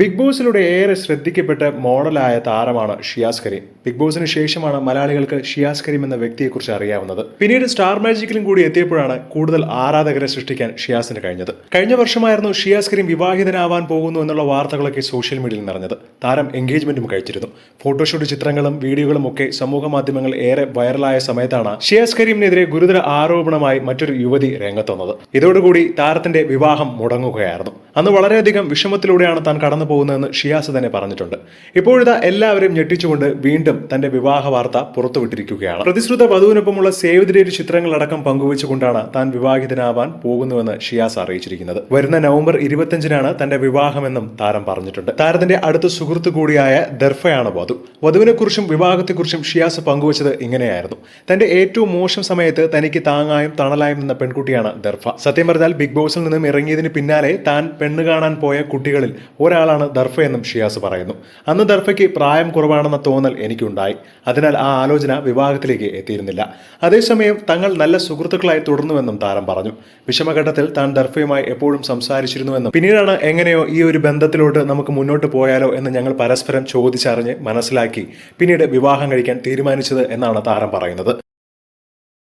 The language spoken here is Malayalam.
ബിഗ് ബോസിലൂടെ ഏറെ ശ്രദ്ധിക്കപ്പെട്ട മോഡലായ താരമാണ് ഷിയാസ് കരീം. ബിഗ് ബോസിന് ശേഷമാണ് മലയാളികൾക്ക് ഷിയാസ് കരീം എന്ന വ്യക്തിയെക്കുറിച്ച് അറിയാവുന്നത്. പിന്നീട് സ്റ്റാർ മാജിക്കിലും കൂടി എത്തിയപ്പോഴാണ് കൂടുതൽ ആരാധകരെ സൃഷ്ടിക്കാൻ ഷിയാസിന് കഴിഞ്ഞത്. കഴിഞ്ഞ വർഷമായിരുന്നു ഷിയാസ് കരീം വിവാഹിതനാവാൻ പോകുന്നു എന്നുള്ള വാർത്തകളൊക്കെ സോഷ്യൽ മീഡിയയിൽ നിറഞ്ഞത്. താരം എൻഗേജ്മെന്റും കഴിച്ചിരുന്നു. ഫോട്ടോഷൂട്ട് ചിത്രങ്ങളും വീഡിയോകളും ഒക്കെ സമൂഹ മാധ്യമങ്ങൾ ഏറെ വൈറലായ സമയത്താണ് ഷിയാസ് കരീമിനെതിരെ ഗുരുതര ആരോപണമായി മറ്റൊരു യുവതി രംഗത്തുവന്നത് ഇതോടുകൂടി താരത്തിന്റെ വിവാഹം മുടങ്ങുകയായിരുന്നു. അന്ന് വളരെയധികം വിഷമത്തിലൂടെയാണ് താൻ കടന്നു പോകുന്നതെന്ന് ഷിയാസ് തന്നെ പറഞ്ഞിട്ടുണ്ട്. ഇപ്പോഴിതാ എല്ലാവരും ഞെട്ടിച്ചുകൊണ്ട് വീണ്ടും തന്റെ വിവാഹ വാർത്ത പുറത്തുവിട്ടിരിക്കുകയാണ്. പ്രതിശ്രുത വധുവിനൊപ്പമുള്ള സേവ് ദി ചിത്രങ്ങളടക്കം പങ്കുവച്ചുകൊണ്ടാണ് താൻ വിവാഹിതനാവാൻ പോകുന്നുവെന്ന് ഷിയാസ് അറിയിച്ചിരിക്കുന്നത്. വരുന്ന നവംബർ ഇരുപത്തിയഞ്ചിനാണ് തന്റെ വിവാഹമെന്നും താരം പറഞ്ഞിട്ടുണ്ട്. താരത്തിന്റെ അടുത്ത സുഹൃത്ത് കൂടിയായ ദർഫയാണ് വധു. വധുവിനെക്കുറിച്ചും വിവാഹത്തെക്കുറിച്ചും ഷിയാസ് പങ്കുവച്ചത് ഇങ്ങനെയായിരുന്നു. തന്റെ ഏറ്റവും മോശം സമയത്ത് തനിക്ക് താങ്ങായും തണലായും നിന്ന പെൺകുട്ടിയാണ് ദർഫ. സത്യം പറഞ്ഞാൽ ബിഗ് ബോസിൽ നിന്നും ഇറങ്ങിയതിന് പിന്നാലെ താൻ പെണ്ണ് കാണാൻ പോയ കുട്ടികളിൽ ഒരാളാണ് ദർഫ എന്നും ഷിയാസ് പറയുന്നു. അന്ന് ദർഫയ്ക്ക് പ്രായം കുറവാണെന്ന തോന്നൽ എനിക്കുണ്ടായി. അതിനാൽ ആ ആലോചന വിവാഹത്തിലേക്ക് എത്തിയിരുന്നില്ല. അതേസമയം തങ്ങൾ നല്ല സുഹൃത്തുക്കളായി തുടർന്നുവെന്നും താരം പറഞ്ഞു. വിഷമഘട്ടത്തിൽ താൻ ദർഫയുമായി എപ്പോഴും സംസാരിച്ചിരുന്നുവെന്നും പിന്നീടാണ് എങ്ങനെയോ ഈ ഒരു ബന്ധത്തിലോട്ട് നമുക്ക് മുന്നോട്ട് പോയാലോ എന്ന് ഞങ്ങൾ പരസ്പരം ചോദിച്ചറിഞ്ഞ് മനസ്സിലാക്കി പിന്നീട് വിവാഹം കഴിക്കാൻ തീരുമാനിച്ചത് എന്നാണ് താരം പറയുന്നത്.